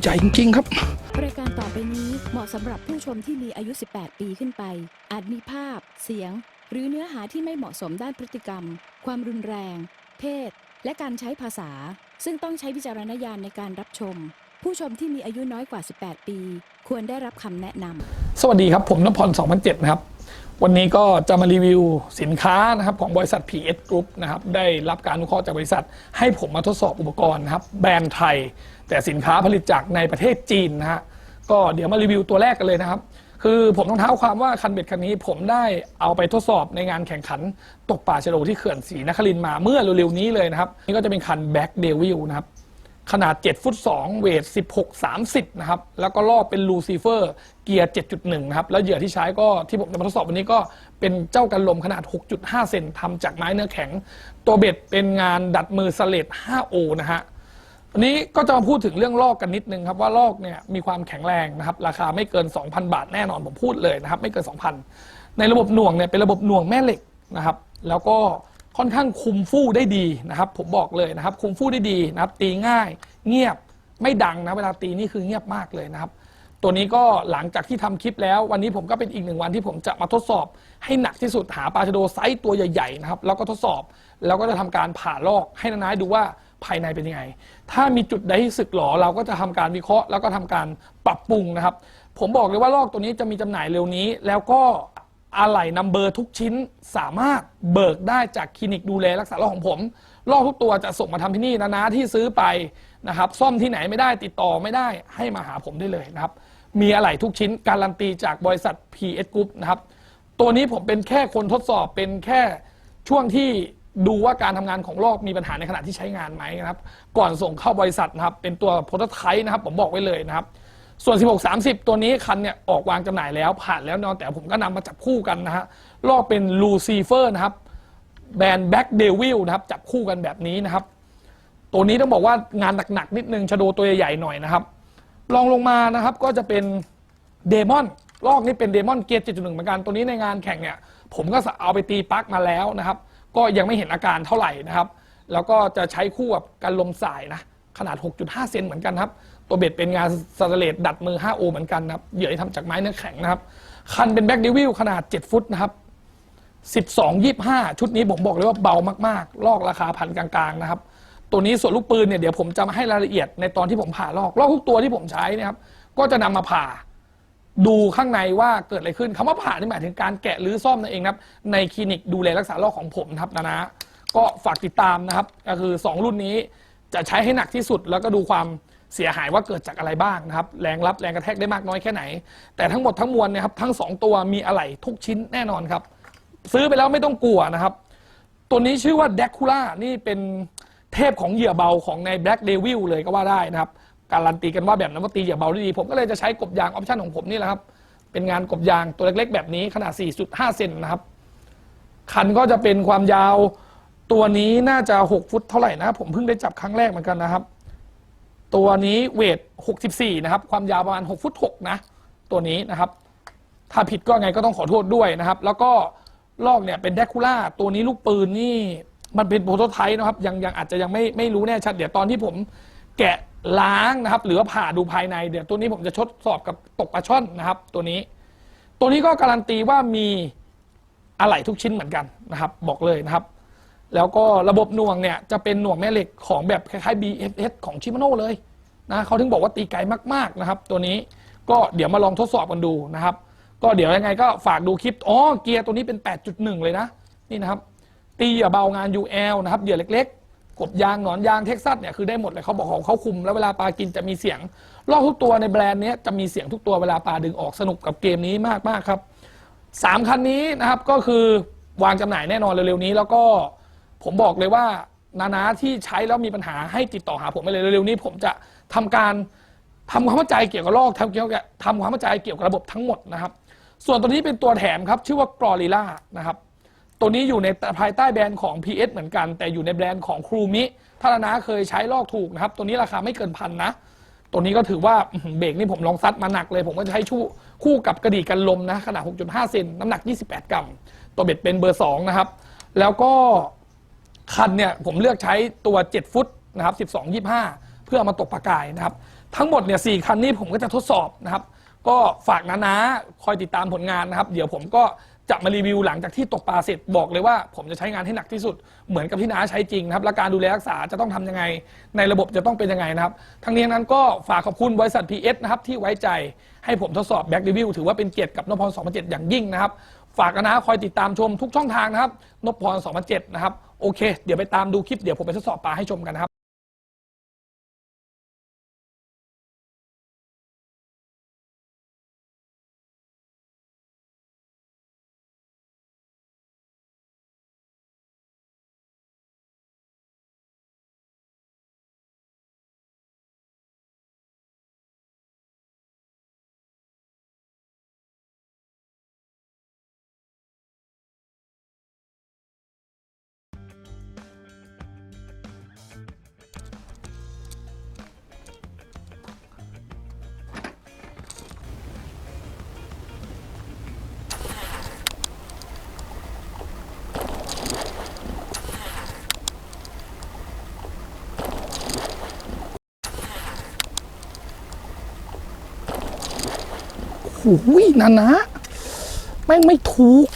ใหญ่จริงๆครับ รายการต่อไปนี้เหมาะสำหรับผู้ชมที่มีอายุ 18 ปีขึ้นไป อาจมีภาพ เสียง หรือเนื้อหาที่ไม่เหมาะสมด้านพฤติกรรม ความรุนแรง เพศ และการใช้ภาษา ซึ่งต้องใช้วิจารณญาณในการรับชม ผู้ชมที่มีอายุน้อยกว่า 18 ปี ควรได้รับคำแนะนำ สวัสดีครับ ผมนพพร2007 นะครับ วันนี้ก็จะมารีวิวสินค้านะครับของบริษัท PS Group นะครับได้รับการอนุเคราะห์จากบริษัท ให้ผมมาทดสอบอุปกรณ์นะครับแบรนด์ไทย แต่สินค้าผลิตจากในประเทศจีนนะฮะก็เดี๋ยวมารีวิวตัวแรกกันเลยนะครับ คือผมต้องเท้าความว่าคันเบ็ดคันนี้ผมได้เอาไปทดสอบในงานแข่งขัน ตกป่าชะโดที่เขื่อนศรีนครินทร์มาเมื่อเร็วๆนี้เลยนะครับนี่ก็จะเป็นคันแบ็กเดวิลนะครับ ขนาด 7 ฟุต 2 เวท 16 30 นะครับ แล้วก็ลอกเป็นลูซิเฟอร์เกียร์ 7.1 นะครับ แล้วเหยื่อที่ใช้ก็ที่ผมจะมาทดสอบวันนี้ก็เป็นเจ้ากันลมขนาด 6.5 เซนทำจากไม้เนื้อแข็ง ตัวเบ็ดเป็นงานดัดมือสเลด 5O นะฮะวันนี้ก็จะมาพูดถึงเรื่องลอกกันนิดนึงครับว่าลอกเนี่ยมีความแข็งแรงนะครับ ราคาไม่เกิน 2,000 บาทแน่นอนผมพูดเลยนะครับ ไม่เกิน 2,000 ในระบบหน่วงเนี่ยเป็นระบบหน่วงแม่เหล็กนะครับ แล้วก็ ค่อนข้างคุมฟู่ได้ดีนะครับ ผมบอกเลยนะครับ คุมฟู่ได้ดีนะครับตีง่าย เงียบไม่ดังนะเวลาตีนี่คือเงียบมากเลยนะครับ ตัวนี้ก็หลังจากที่ทำคลิปแล้ว วันนี้ผมก็เป็นอีกหนึ่งวันที่ผมจะมาทดสอบให้หนักที่สุดหาปลาชะโดไซส์ตัวใหญ่ๆนะครับแล้วก็ทดสอบ แล้วก็จะทำการผ่าลอกให้นานาดูว่าภายในเป็นยังไง ถ้ามีจุดใดที่สึกหรอเราก็จะทำการวิเคราะห์ แล้วก็ทำการปรับปรุงนะครับ ผมบอกเลยว่าลอกตัวนี้จะมีจำหน่ายเร็วนี้ แล้วก็ อะไหล่นัมเบอร์ทุกชิ้นสามารถเบิกได้จากคลินิกดูแลรักษาลอของผมลอกทุกตัวจะส่งมาทำที่นี่นะนะที่ซื้อไปนะครับ ซ่อมที่ไหนไม่ได้ติดต่อไม่ได้ให้มาหาผมได้เลยนะครับ มีอะไหล่ทุกชิ้นการันตีจากบริษัท PS Group นะครับ ตัวนี้ผมเป็นแค่คนทดสอบเป็นแค่ช่วงที่ดูว่าการทำงานของลอกมีปัญหาในขณะที่ใช้งานไหมนะครับ ก่อนส่งเข้าบริษัทนะครับ เป็นตัวโปรโตไทป์นะครับ ผมบอกไว้เลยนะครับ ส่วน 16 30 ตัวนี้คันเนี่ยออกวางจำหน่ายแล้วผ่านแล้วนอนแต่ผมก็นำมาจับคู่กันนะฮะลอกเป็นลูซีเฟอร์นะครับ แบรนด์แบ็กเดวิลนะครับจับคู่กันแบบนี้นะครับ ตัวนี้ต้องบอกว่างานหนักๆนิดนึงชะโดตัวใหญ่ๆหน่อยนะครับลองลงมานะครับก็จะเป็นเดมอนลอกนี่เป็นเดมอนเกียร์7.1เหมือนกันตัวนี้ในงานแข่งเนี่ย ผมก็เอาไปตีปลั๊กมาแล้วนะครับ ก็ยังไม่เห็นอาการเท่าไหร่นะครับ แล้วก็จะใช้คู่กับการลมสายนะขนาด 6.5 เซนเหมือนกันครับ ตัวเบ็ดเป็นงานสแตนเลสดัดมือ 5O เหมือนกันนะครับเหยื่อที่ทำจากไม้เนื้อแข็งนะครับ คันเป็นแบ็กเดวิลขนาด 7 ฟุตนะครับ12 25 ชุดนี้ผมบอกเลยว่าเบามากๆ ลอกราคาพันกลางๆนะครับ ตัวนี้ส่วนลูกปืนเนี่ยเดี๋ยวผมจะมาให้รายละเอียดในตอนที่ผมผ่าลอก ลอกทุกตัวที่ผมใช้นะครับ ก็จะนำมาผ่าดูข้างในว่าเกิดอะไรขึ้นคำว่าผ่านี่หมายถึงการแกะหรือซ่อมนั่นเองนะครับ ในคลินิกดูแลรักษาลอกของผมนะครับนะนะ ก็ฝากติดตามนะครับ ก็คือ 2 รุ่นนี้จะใช้ให้หนักที่สุดแล้วก็ดูความ เสียหายว่าเกิดจากอะไรบ้างนะครับ แรงรับแรงกระแทกได้มากน้อยแค่ไหน แต่ทั้งหมดทั้งมวลเนยครับทั้ง 2 ตัวมีอะไหล่ทุกชิ้นแน่นอนครับ ซื้อไปแล้วไม่ต้องกลัวนะครับ ตัวนี้ชื่อว่า d ด c คูล่านี่เป็นเทพของเหยื่อเบาของใน Black Devil เลยก็ว่าได้นะครับ การันตีกันว่าแบบนั้นว่าตีเหยื่อเบาได้ดี ผมก็เลยจะใช้กบยางออปชั่นของผมนี่แหละครับ เป็นงานกบยางตัวเล็กๆ แบบนี้ขนาด 4.5 เซนนะครับ คันก็จะเป็นความยาวตัวนี้น่าจะ 6 ฟุตเท่าไหร่นะ ผมเพิ่งได้จับครั้งแรกเหมือนกันนะครับ ตัวนี้เวท 64 นะครับ ความยาวประมาณ 6 ฟุต 6 นะ ตัวนี้นะครับ ถ้าผิดก็ไงก็ต้องขอโทษด้วยนะครับ แล้วก็ลอกเนี่ยเป็นแดคูล่า ตัวนี้ลูกปืนนี่ มันเป็นโปรโตไทป์นะครับ ยังยังอาจจะยังไม่ไม่รู้แน่ชัด เดี๋ยวตอนที่ผมแกะล้างนะครับ หรือว่าผ่าดูภายใน เดี๋ยวตัวนี้ผมจะทดสอบกับตกปลาช่อนนะครับ ตัวนี้ ตัวนี้ก็การันตีว่ามีอะไหล่ทุกชิ้นเหมือนกันนะครับ บอกเลยนะครับแล้วก็ระบบหน่วงเนี่ยจะเป็นหน่วงแม่เหล็กของแบบคล้ายๆ BFS ของชิม a โน่เลย นะเขาถึงบอกว่าตีไกลมากๆนะครับ ตัวนี้ก็เดี๋ยวมาลองทดสอบกันดูนะครับ ก็เดี๋ยวยังไงก็ฝากดูคลิปอ๋อเกียร์ตัวนี้เป็น 8.1 เลยนะนี่นะครับ ตีเหยื่อเบางาน UL นะครับเหยื่อเล็กๆ กบยางหนอนยางเท็กซัสเนี่ยคือได้หมดเลยเขาบอกของเขาคุมแล้วเวลาปลากินจะมีเสียงลอกทุกตัวในแบรนด์นี้จะมีเสียงทุกตัวเวลาปลาดึงออกสนุกกับเกมนี้มากๆครับสามคันนี้นะครับก็คือวางจำหน่ายแน่นอนเร็วๆนี้ แล้วก็ผมบอกเลยว่านานาที่ใช้แล้วมีปัญหาให้ติดต่อหาผมไปเลยเร็วๆนี้ผมจะ ทำการทำความเข้าใจเกี่ยวกับลอกทำเกี่ยวกับทำความเข้าใจเกี่ยวกับระบบทั้งหมดนะครับ ส่วนตัวนี้เป็นตัวแถมครับชื่อว่ากรอริล่านะครับตัวนี้อยู่ในภายใต้แบรนด์ของ PS เหมือนกัน แต่อยู่ในแบรนด์ของครูมิถ้านานาเคยใช้ลอกถูกนะครับ ตัวนี้ราคาไม่เกินพันนะ ตัวนี้ก็ถือว่าเบรกนี่ผมลองซัดมาหนักเลย ผมก็จะใช้ชู่คู่กับกระดี่กันลมนะ ขนาด 6.5 เซนน้ำหนัก 28 กรัม ตัวเบ็ดเป็นเบอร์ 2 นะครับ แล้วก็คันเนี่ยผมเลือกใช้ตัว 7 ฟุตนะครับ 12 25 พื่อเอามาตกปลากายนะครับ ทั้งหมดเนี่ยสี่คันนี้ผมก็จะทดสอบนะครับ ก็ฝากนะนะคอยติดตามผลงานนะครับ เดี๋ยวผมก็จะมารีวิวหลังจากที่ตกปลาเสร็จบอกเลยว่า ผมจะใช้งานให้หนักที่สุดเหมือนกับที่น้าใช้จริงนะครับและการดูแลรักษาจะต้องทำยังไง ในระบบจะต้องเป็นยังไงนะครับ ทั้งนี้ทั้งนั้นก็ฝากขอบคุณบริษัท PS นะครับที่ไว้ใจให้ผมทดสอบแบ็กรีวิวถือว่าเป็นเกียรติกับนพพร2007อย่างยิ่งนะครับ ฝากนะคอยติดตามชมทุกช่องทางนะครับนพพร2007นะครับโอเค เดี๋ยวไปตามดูคลิปเดี๋ยวผมไปทดสอบปลาให้ชมกันนะครับ โอ้ยนานะแม่งไม่ถูก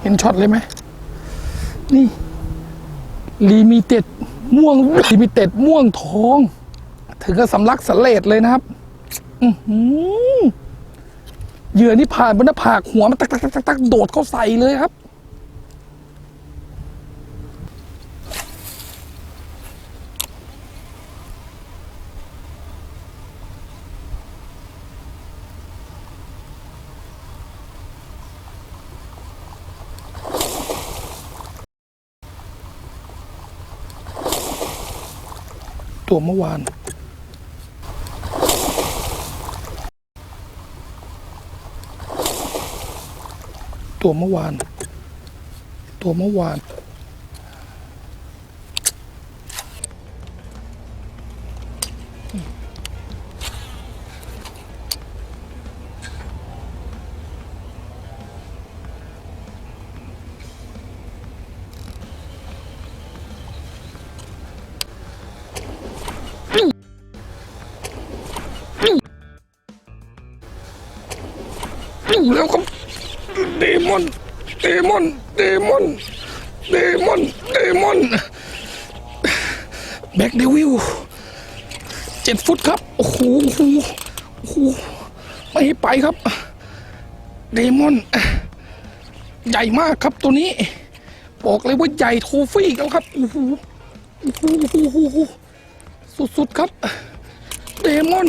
เห็นช็อตเลยไหม นี่ลิมิเต็ดม่วงลิมิเต็ดม่วงทอง ถึงกับสำลักสเลดเลยนะครับอื้อหือเหยื่อนี่ผ่านบนหน้าผากหัวมันตักตักตักตักโดดเข้าใส่เลยครับ ตัวเมื่อวาน ตัวเมื่อวาน ตัวเมื่อวาน แล้วครับเดมอนเดมอนเดมอนเดมอนเดมอนแบ็กเดวิลเจ็ดฟุตครับโอ้โหโอ้โหโอ้โหไม่ให้ไปครับ เดมอน ใหญ่มากครับตัวนี้ บอกเลยว่าใหญ่โทฟี่แล้วครับ โอ้โหโอ้โหโอ้โหโอ้โหสุดๆครับ เดมอน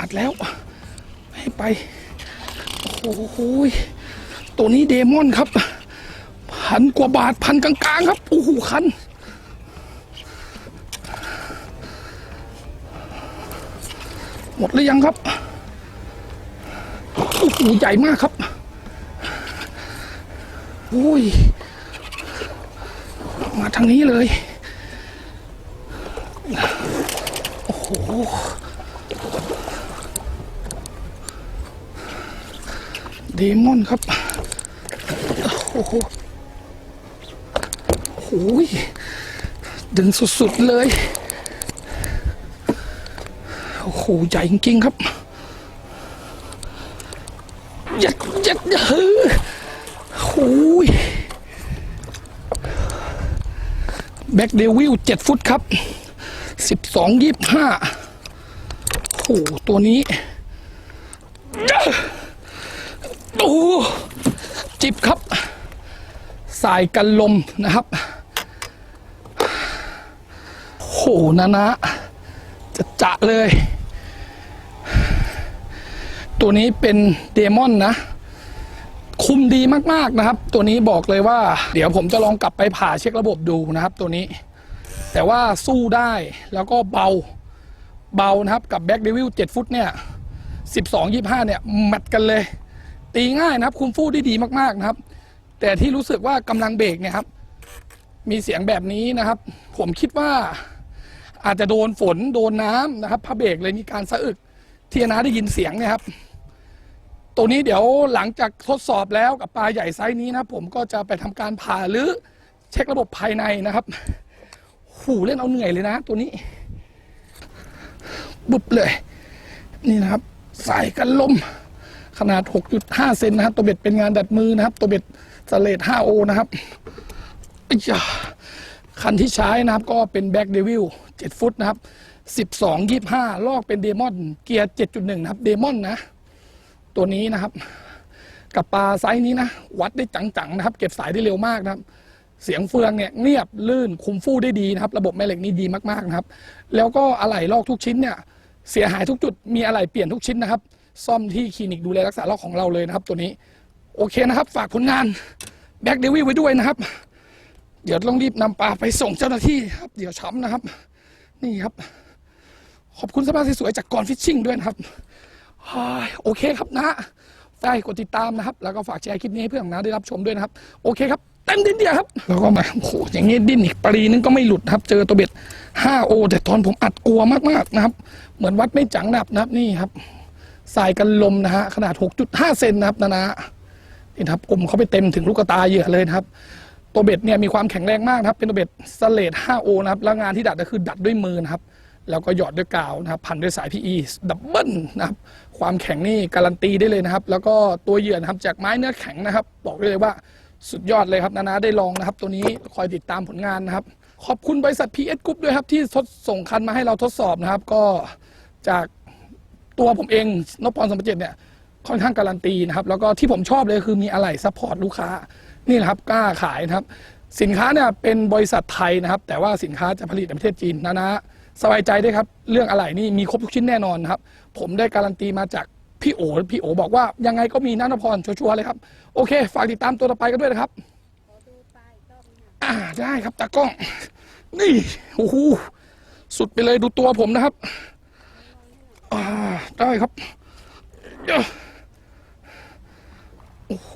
อัดแล้ว ให้ไป โอ้โหยตัวนี้เดมอนครับ พันกว่าบาทพันกลางๆ ครับ โอ้โหคัน หมดหรือยังครับ โอ้โหใหญ่มากครับโอ้ย มาทางนี้เลย โอ้โห เดมอนครับ โอ้โหโอ้ยดึงสุด ๆ เลย โอ้โห ใหญ่จริง ๆ ครับยัดยัดเฮ้อโอ้ยแบ็กเดวิลเจ็ดฟุตครับสิบสองยี่ห้าโอ้โหตัวนี้ โอ้จิบครับ สายกันลมนะครับ โหนะนะ จะจะเลย ตัวนี้เป็นเดมอนนะ คุมดีมาก ๆ นะครับ ตัวนี้บอกเลยว่า เดี๋ยวผมจะลองกลับไปผ่าเช็คระบบดูนะครับ ตัวนี้ แต่ว่าสู้ได้แล้วก็เบาเบานะครับกับแบ็กเดวิล7ฟุตเนี่ย 12 25 เนี่ย แมทกันเลย ตีง่ายนะครับ คุมฟูได้ดีมาก ๆ นะครับ แต่ที่รู้สึกว่ากำลังเบรกเนี่ยครับ มีเสียงแบบนี้นะครับ ผมคิดว่าอาจจะโดนฝนโดนน้ำนะครับพระเบรกเลยมีการสะอึกที่นาได้ยินเสียงเนี่ยครับตัวนี้เดี๋ยวหลังจากทดสอบแล้วกับปลาใหญ่ไซส์นี้นะผมก็จะไปทำการผ่าหรือเช็คระบบภายในนะครับ หูเล่นเอาเหนื่อยเลยนะ ตัวนี้ บุบเลย นี่นะครับสายกันลม ขนาด 6.5 เซนนะครับตัวเบ็ดเป็นงานดัดมือนะครับ ตัวเบ็ด สเลด 5O นะครับอ้ยาคันที่ใช้นะครับก็เป็นแบ็กเดวิล7ฟุตนะครับ 12 25 ลอกเป็นเดมอนเกียร์ 7.1 นะครับเดมอนนะ ตัวนี้นะครับ กับปลาไซส์นี้นะ วัดได้จังๆนะครับ เก็บสายได้เร็วมากนะครับ เสียงเฟืองเนี่ยเงียบลื่นคุมฟู่ได้ดีนะครับ ระบบแม่เหล็กนี่ดีมากๆนะครับ แล้วก็อะไหล่ลอกทุกชิ้นเนี่ยเสียหายทุกจุดมีอะไหล่เปลี่ยนทุกชิ้นนะครับ ซ่อมที่คลินิกดูแลรักษาลอกของเราเลยนะครับ ตัวนี้ โอเคนะครับ ฝากผลงานแบ็กเดวิลไว้ด้วยนะครับ เดี๋ยวต้องรีบนำปลาไปส่งเจ้าหน้าที่ครับ เดี๋ยวช้ำนะครับ นี่ครับ ขอบคุณสภาพสวยๆจากกอนฟิชชิ่งด้วยนะครับโอเคครับนะได้กดติดตามนะครับ แล้วก็ฝากแชร์คลิปนี้ให้เพื่อนของน้าได้รับชมด้วยนะครับ โอเคครับ เต็มดินเดียวครับ แล้วก็มาโอ้โหอย่างงี้ดิ้นอีกปรีนึงก็ไม่หลุดครับ เจอตัวเบ็ด 5O แต่ตอนผมอัดกลัวมากๆนะครับ เหมือนวัดไม่จังหนับนะครับนี่ครับสายกันลมนะฮะขนาด 6.5 เซนนะครับนานา นี่ครับกลมเข้าไปเต็มถึงลูกตาเหยื่อเลยนะครับ ตัวเบ็ดเนี่ยมีความแข็งแรงมากครับ เป็นตัวเบ็ดสเลด 5O นะครับ แล้วงานที่ดัดก็คือดัดด้วยมือนะครับ แล้วก็หยอดด้วยกาวนะครับ พันด้วยสาย PE ดับเบิลนะครับ ความแข็งนี่การันตีได้เลยนะครับ แล้วก็ตัวเหยื่อนะครับจากไม้เนื้อแข็งนะครับ บอกได้เลยว่าสุดยอดเลยครับนานาได้ลองนะครับ ตัวนี้คอยติดตามผลงานนะครับ ขอบคุณบริษัท PS Group ด้วยครับที่ทดส่งคันมาให้เราทดสอบนะครับ ก็จากตัวผมเองนพพรสมบัติเจ็ดเนี่ย ค่อนข้างการันตีนะครับ แล้วก็ที่ผมชอบเลยคือมีอะไหล่ซัพพอร์ตลูกค้านี่แหละครับกล้าขายนะครับ สินค้าเนี่ยเป็นบริษัทไทยนะครับ แต่ว่าสินค้าจะผลิตในประเทศจีนนะนะสบายใจได้ครับ เรื่องอะไหล่นี่มีครบทุกชิ้นแน่นอนครับ ผมได้การันตีมาจากพี่โอ๋พี่โอ๋บอกว่ายังไงก็มีนันพรชัวร์ๆเลยครับ โอเค ฝากติดตามตัวต่อไปกันด้วยนะครับอ่าได้ครับตากล้อง นี่โอ้โหสุดไปเลยดูตัวผมนะครับ อ่า ได้ครับ อ้โห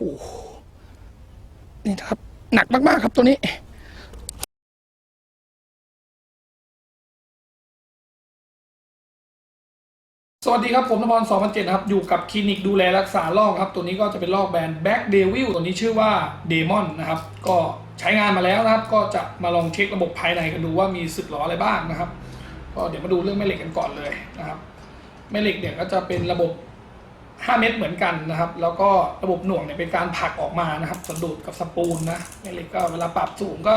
นี่นะครับ หนักมาก ๆ ครับตัวนี้สวัสดีครับ ผมนพร2007นะครับ อยู่กับคลินิกดูแลรักษาลอกครับ ตัวนี้ก็จะเป็นลอกแบรนด์ Back Devil ตัวนี้ชื่อว่า Demon นะครับ ก็ใช้งานมาแล้วนะครับ ก็จะมาลองเช็คระบบภายในกันดูว่ามีสึกหรออะไรบ้างนะครับ ก็เดี๋ยวมาดูเรื่องแม่เหล็กกันก่อนเลยนะครับ แม่เหล็กเนี่ยก็จะเป็นระบบ 5 เม็ดเหมือนกันนะครับ แล้วก็ระบบหน่วงเนี่ยเป็นการผลักออกมานะครับสะดุดกับสปูลนะแม่เหล็กก็เวลาปรับสูงก็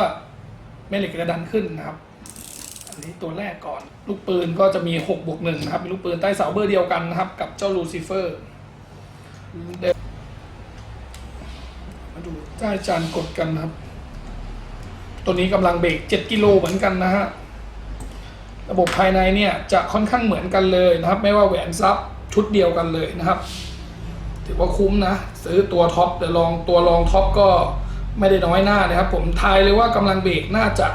แม่เหล็กก็จะดันขึ้นนะครับ อันนี้ตัวแรกก่อน ลูกปืนก็จะมี6บวกหนึ่งนะครับเป็นลูกปืนใต้เสาเบอร์เดียวกันนะครับ กับเจ้าลูซิเฟอร์มาดูใต้จานกดกันนะครับ ตัวนี้กำลังเบรก7กิโลเหมือนกันนะฮะระบบภายในเนี่ยจะค่อนข้างเหมือนกันเลยนะครับ ไม่ว่าแหวนซับ ชุดเดียวกันเลยนะครับ ถือว่าคุ้มนะ ซื้อตัวท็อปแต่ลองตัวรองท็อปก็ไม่ได้น้อยหน้านะครับ ผมทายเลยว่ากำลังเบรกน่าจะ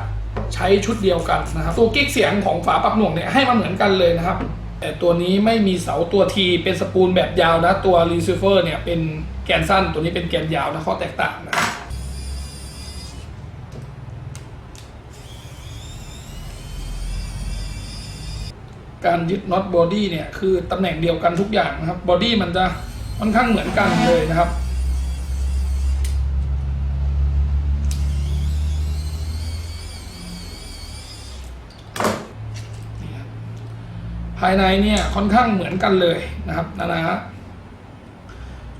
ใช้ชุดเดียวกันนะครับตัวกิ๊กเสียงของฝาปรับหน่วงเนี่ยให้มาเหมือนกันเลยนะครับ แต่ตัวนี้ไม่มีเสาตัวทีเป็นสปูลแบบยาวนะ ตัวรีซิเฟอร์เนี่ยเป็นแกนสั้นตัวนี้เป็นแกนยาวนะข้อแตกต่างนะ การยึดน็อตบอดี้เนี่ยคือตำแหน่งเดียวกันทุกอย่างนะครับบอดี้มันจะค่อนข้างเหมือนกันเลยนะครับ ภายในเนี่ยค่อนข้างเหมือนกันเลยนะครับนะนะฮะ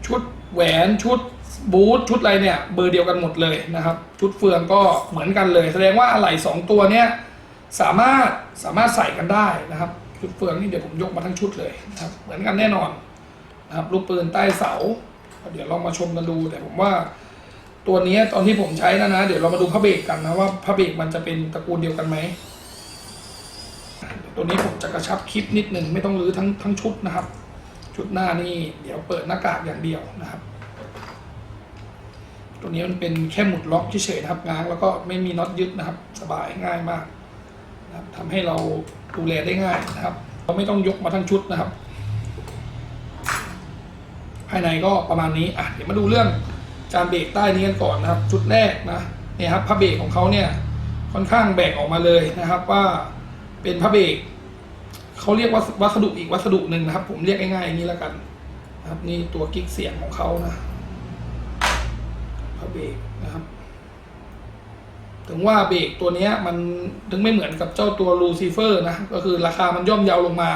ชุดแหวนชุดบูทชุดอะไรเนี่ยเบอร์เดียวกันหมดเลยนะครับ ชุดเฟืองก็เหมือนกันเลย แสดงว่าอะไหล่สองตัวเนี่ยสามารถสามารถใส่กันได้นะครับ ชุดเฟืองนี่เดี๋ยวผมยกมาทั้งชุดเลยนะครับเหมือนกันแน่นอนนะครับลูกปืนใต้เสา เดี๋ยวลองมาชมกันดู แต่ผมว่าตัวนี้ตอนที่ผมใช้นะนะ เดี๋ยวเรามาดูพระเบรกกันนะว่าพระเบรกมันจะเป็นตระกูลเดียวกันไหมตัวนี้ผมจะกระชับคลิปนิดหนึ่งไม่ต้องรื้อทั้งทั้งชุดนะครับ ชุดหน้านี่เดี๋ยวเปิดหน้ากากอย่างเดียวนะครับ ตัวนี้มันเป็นแค่หมุดล็อกเฉยๆนะครับง้างแล้วก็ไม่มีน็อตยึดนะครับ สบายง่ายมากนะครับทำให้เรา ดูแลได้ง่ายนะครับเราไม่ต้องยกมาทั้งชุดนะครับ ภายในก็ประมาณนี้อะเดี๋ยวมาดูเรื่องจานเบรกใต้นี้กันก่อนนะครับ ชุดแรกนะเนี่ยครับผ้าเบรกของเขาเนี่ยค่อนข้างแบ่งออกมาเลยนะครับ ว่าเป็นพระเบรกเขาเรียกว่าวัสดุอีกวัสดุหนึ่งนะครับ ผมเรียกง่ายๆอย่างนี้แล้วกันนะครับ นี่ตัวกิ๊กเสียงของเขานะพระเบรกนะครับ ถึงว่าเบรกตัวเนี้ยมันถึงไม่เหมือนกับเจ้าตัวลูซิเฟอร์นะ ก็คือราคามันย่อมเยาวลงมา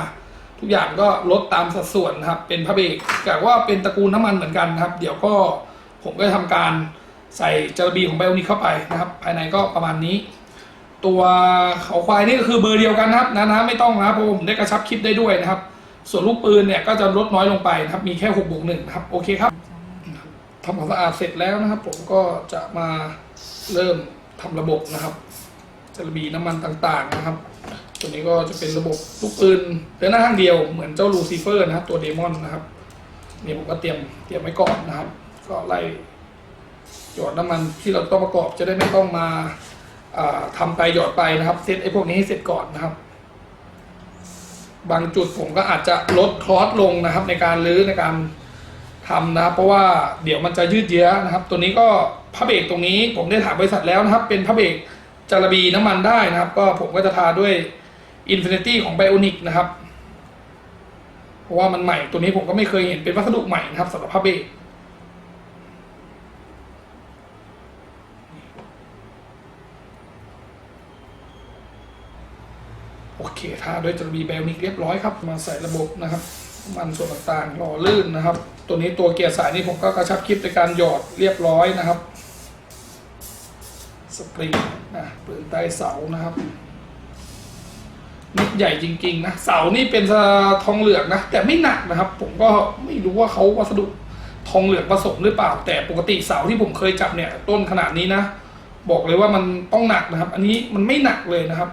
ทุกอย่างก็ลดตามสัดส่วนนะครับ เป็นพระเบรกแต่ว่าเป็นตระกูลน้ำมันเหมือนกันนะครับ เดี๋ยวก็ผมก็จะทำการใส่จารบีของไบโอนิกเข้าไปนะครับ ภายในก็ประมาณนี้ ตัวเขาควายนี่ก็คือเบอร์เดียวกันนะครับนะนะไม่ต้องนะครับเพราะผมได้กระชับคลิปได้ด้วยนะครับ ส่วนลูกปืนเนี่ยก็จะลดน้อยลงไปนะครับ มีแค่6บวกหนึ่งนะครับโอเคครับทำความสะอาดเสร็จแล้วนะครับ ผมก็จะมาเริ่ม ทำระบบนะครับ จะบีน้ำมันต่างๆนะครับ ตัวนี้ก็จะเป็นระบบลูกปืนเดินหน้าข้างเดียวเหมือนเจ้าลูซิเฟอร์นะครับ ตัวเดมอนนะครับนี่ผมก็เตรียมเตรียมไว้ก่อนนะครับ ก็ไล่หยอดน้ำมันที่เราต้องประกอบจะได้ไม่ต้องมาอ่าทำไปหยอดไปนะครับเซตไอ้พวกนี้ให้เสร็จก่อนนะครับ บางจุดผมก็อาจจะลดคลอสลงนะครับ ในการรื้อในการ ทำนะครับเพราะว่าเดี๋ยวมันจะยืดเยื้อนะครับ ตัวนี้ก็พระเบรกตรงนี้ผมได้ถามบริษัทแล้วนะครับ เป็นพระเบรกจารบีน้ำมันได้นะครับ ก็ผมก็จะทาด้วย Infinity ของ Bionic นะครับ เพราะว่ามันใหม่ตัวนี้ผมก็ไม่เคยเห็นเป็นวัสดุใหม่นะครับสำหรับพระเบรกโอเคทาด้วยจารบีไบโอนิกเรียบร้อยครับ มาใส่ระบบนะครับ มันส่วนต่างๆหล่อลื่นนะครับ ตัวนี้ตัวเกียร์สายนี่ผมก็กระชับคลิปในการหยอดเรียบร้อยนะครับ สปริงนะปืนใต้เสานะครับนิดใหญ่จริงๆนะเสานี่เป็นทองเหลืองนะ แต่ไม่หนักนะครับ ผมก็ไม่รู้ว่าเขาวัสดุทองเหลืองผสมหรือเปล่า แต่ปกติเสาที่ผมเคยจับเนี่ย ต้นขนาดนี้นะ บอกเลยว่ามันต้องหนักนะครับ อันนี้มันไม่หนักเลยนะครับ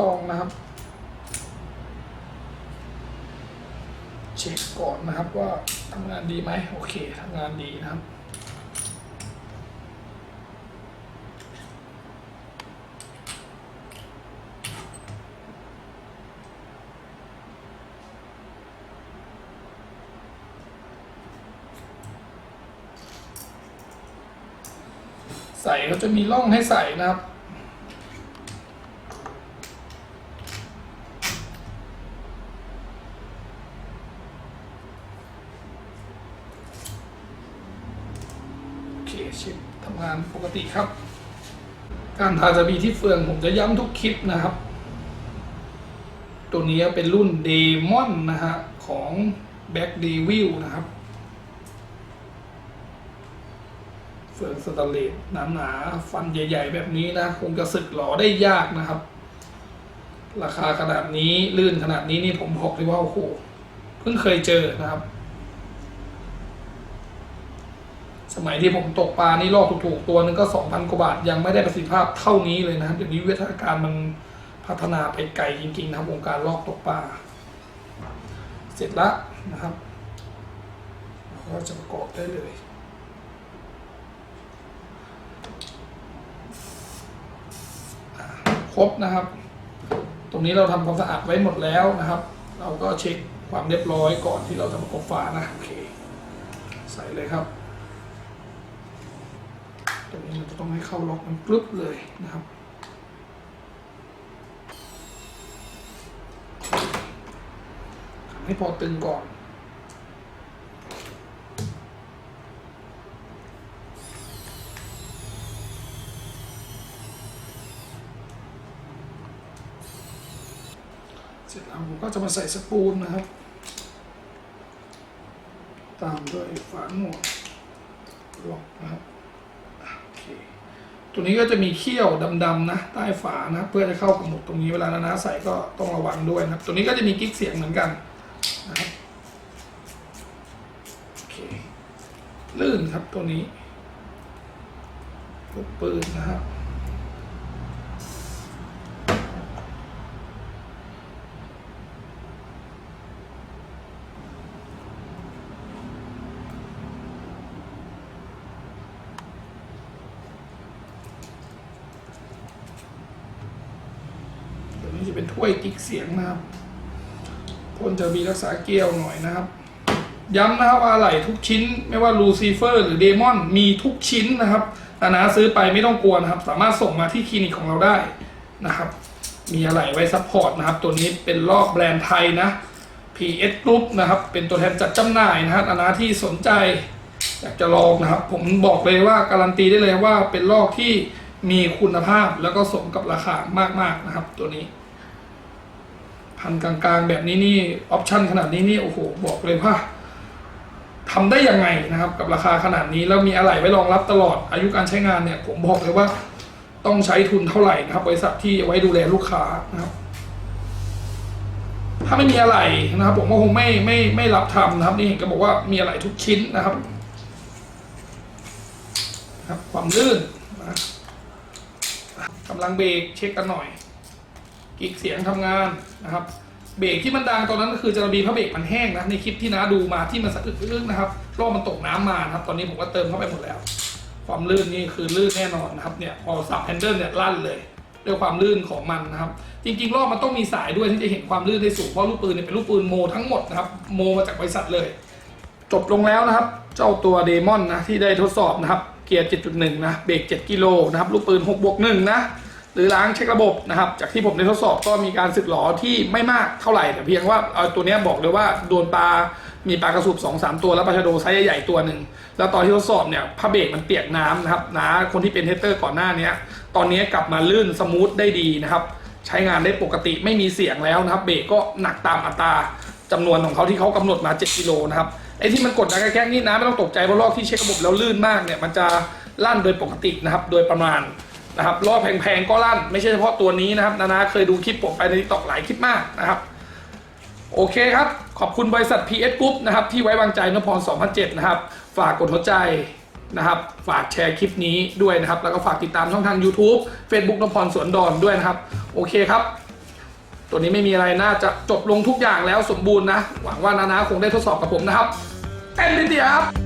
ลองนะครับ เช็คก่อนนะครับว่าทำงานดีไหมโอเคทำงานดีนะครับใส่ก็จะมีร่องให้ใส่นะครับ โอเคชิปทำงานปกติครับ การทาจะมีที่เฟืองผมจะย้ำทุกคลิปนะครับ ตัวนี้เป็นรุ่นเดมอนนะฮะของ Back d e v i l นะครับ เฟืองสแตนเลสหนาๆฟันใหญ่ ๆ แบบนี้นะ คงจะสึกหล่อได้ยากนะครับ ราคาขนาดนี้ลื่นขนาดนี้นี่ผมบอกเลยว่าโอ้โหเพิ่งเคยเจอนะครับ ส มัยที่ผมตกปลานี่ลอกถูกๆตัวนึงก็สองพันกว่าบาท ยังไม่ได้ประสิทธิภาพเท่านี้เลยนะครับเดี๋ยวนี้วิทยาการมันพัฒนาไปไกลจริงๆนะครับวงการลอกตกปลาเสร็จแล้วนะครับเราก็จะประกอบได้เลยครบนะครับ ตรงนี้เราทำความสะอาดไว้หมดแล้วนะครับ เราก็เช็คความเรียบร้อยก่อนที่เราจะประกอบฝานะโอเค ใส่เลยครับ ตรงนี้มันจะต้องให้เข้าล็อกมันกรึบเลยนะครับให้พอตึงก่อนเสร็จแล้วผมก็จะมาใส่สปูนนะครับ ตามด้วยฝาหนวดล็อกนะครับ ตัวนี้ก็จะมีเขี้ยวดำๆนะใต้ฝานะ เพื่อจะเข้ากับหมุดตรงนี้เวลานานาใส่ก็ต้องระวังด้วยนะตัวนี้ก็จะมีกิ๊กเสียงเหมือนกันนะครับโอเคลื่นครับตัวนี้ลูกปืนนะครับ ตัวนี้จะเป็นถ้วย กเสียงนะครับพ่นจะมีรักษาเกลียวหน่อยนะครับ ย้ำนะครับว่าอะไหล่ทุกชิ้น ไม่ว่าลูซิเฟอร์หรือเดมอนมีทุกชิ้นนะครับนานาซื้อไปไม่ต้องกลัวนะครับ สามารถส่งมาที่คลินิกของเราได้นะครับ มีอะไหล่ไว้ซัพพอร์ตนะครับ ตัวนี้เป็นลอกแบรนด์ไทยนะ PS Group นะครับ เป็นตัวแทนจัดจำหน่ายนะครับนานาที่สนใจอยากจะลองนะครับ ผมบอกเลยว่าการันตีได้เลยว่าเป็นลอกที่มีคุณภาพแล้วก็สมกับราคามากๆนะครับ ตัวนี้ พันกลางๆ แบบนี้นี่ออปชั่นขนาดนี้นี่โอ้โหบอกเลยว่าทำได้ยังไงนะครับ กับราคาขนาดนี้แล้วมีอะไรไว้รองรับตลอดอายุการใช้งานเนี่ย ผมบอกเลยว่าต้องใช้ทุนเท่าไหร่นะครับ บริษัทที่ไว้ดูแลลูกค้านะครับ ถ้าไม่มีอะไรนะครับ ผมก็คงไม่ไม่ไม่รับทำนะครับนี่เห็นก็บอกว่ามีอะไรทุกชิ้นนะครับครับ ความลื่นนะกำลังเบรกเช็คกันหน่อยกิกเสียงทำงาน นะครับเบรกที่มันดังตอนนั้นก็คือจะมีพระเบรกมันแห้งนะในคลิปที่น้าดูมาที่มันสะอึกอึกนะครับรอบมันตกน้ำมานะครับตอนนี้ผมก็เติมเข้าไปหมดแล้ว ความลื่นนี่คือลื่นแน่นอนนะครับเนี่ยพอสับแฮนเดิลเนี่ยลั่นเลยด้วยความลื่นของมันนะครับ จริงๆ รอบมันต้องมีสายด้วยที่จะเห็นความลื่นได้สูงเพราะลูกปืนเนี่ยเป็นลูกปืนโมทั้งหมดนะครับโมมาจากบริษัทเลย จบลงแล้วนะครับ เจ้าตัวเดมอนนะที่ได้ทดสอบนะครับเกียร์ 7.1 นะเบรก 7 กิโลนะครับลูกปืน6บวก1นะ หรือล้างเช็คระบบนะครับ จากที่ผมได้ทดสอบก็มีการสึกหลอที่ไม่มากเท่าไหร่ แต่เพียงว่าเอาตัวนี้บอกเลยว่าโดนปลา มีปลากระสุบ2 3ตัวแล้วปลาชะโดไซส์ใหญ่ๆตัวหนึ่ง แล้วตอนที่ทดสอบเนี่ยผ้าเบรกมันเปียกน้ำนะครับนะคนที่เป็นเทสเตอร์ก่อนหน้านี้ตอนนี้กลับมาลื่นสมูทได้ดีนะครับ ใช้งานได้ปกติไม่มีเสียงแล้วนะครับ เบรกก็หนักตามอัตราจำนวนของเขาที่เขากำหนดมา 7กิโลนะครับไอ้ที่มันกดดันแค่ๆนี่นะไม่ต้องตกใจเพราะรอบที่เช็คระบบแล้วลื่นมากเนี่ยมันจะลั่นโดยปกตินะครับโดยประมาณ นะครับรอบแพงๆก็ลั่นไม่ใช่เฉพาะตัวนี้นะครับนานาเคยดูคลิปผมไปในตอกหลายคลิปมากนะครับ โอเคครับ ขอบคุณบริษัท PS Group นะครับ ที่ไว้วางใจนพพร2007 นะครับ ฝากกดหัวใจนะครับ ฝากแชร์คลิปนี้ด้วยนะครับ แล้วก็ฝากติดตามช่องทาง YouTube Facebook นพพรสวนดอนด้วยนะครับ โอเคครับ ตัวนี้ไม่มีอะไรน่าจะจบลงทุกอย่างแล้วสมบูรณ์นะ หวังว่านานาคงได้ทดสอบกับผมนะครับเอ็นดีครับ